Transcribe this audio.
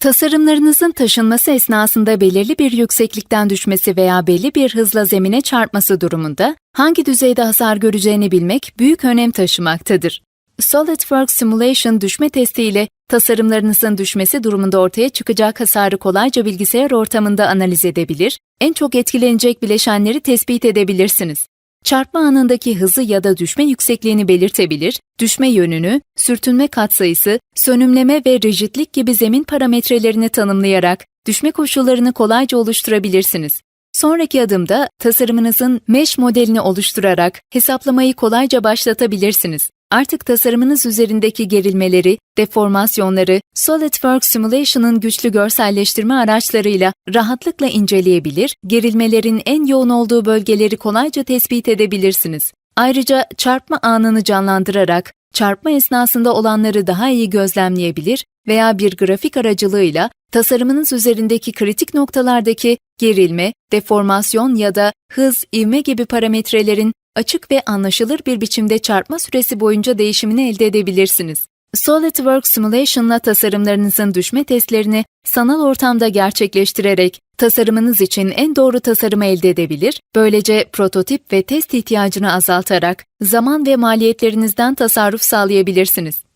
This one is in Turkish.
Tasarımlarınızın taşınması esnasında belirli bir yükseklikten düşmesi veya belli bir hızla zemine çarpması durumunda hangi düzeyde hasar göreceğini bilmek büyük önem taşımaktadır. SolidWorks Simulation düşme testi ile tasarımlarınızın düşmesi durumunda ortaya çıkacak hasarı kolayca bilgisayar ortamında analiz edebilir, en çok etkilenecek bileşenleri tespit edebilirsiniz. Çarpma anındaki hızı ya da düşme yüksekliğini belirtebilir, düşme yönünü, sürtünme katsayısı, sönümleme ve rigidlik gibi zemin parametrelerini tanımlayarak düşme koşullarını kolayca oluşturabilirsiniz. Sonraki adımda tasarımınızın mesh modelini oluşturarak hesaplamayı kolayca başlatabilirsiniz. Artık tasarımınız üzerindeki gerilmeleri, deformasyonları SolidWorks Simulation'ın güçlü görselleştirme araçlarıyla rahatlıkla inceleyebilir, gerilmelerin en yoğun olduğu bölgeleri kolayca tespit edebilirsiniz. Ayrıca çarpma anını canlandırarak çarpma esnasında olanları daha iyi gözlemleyebilir veya bir grafik aracılığıyla tasarımınız üzerindeki kritik noktalardaki gerilme, deformasyon ya da hız, ivme gibi parametrelerin açık ve anlaşılır bir biçimde çarpma süresi boyunca değişimini elde edebilirsiniz. SolidWorks Simulation'la tasarımlarınızın düşme testlerini sanal ortamda gerçekleştirerek tasarımınız için en doğru tasarımı elde edebilir, böylece prototip ve test ihtiyacını azaltarak zaman ve maliyetlerinizden tasarruf sağlayabilirsiniz.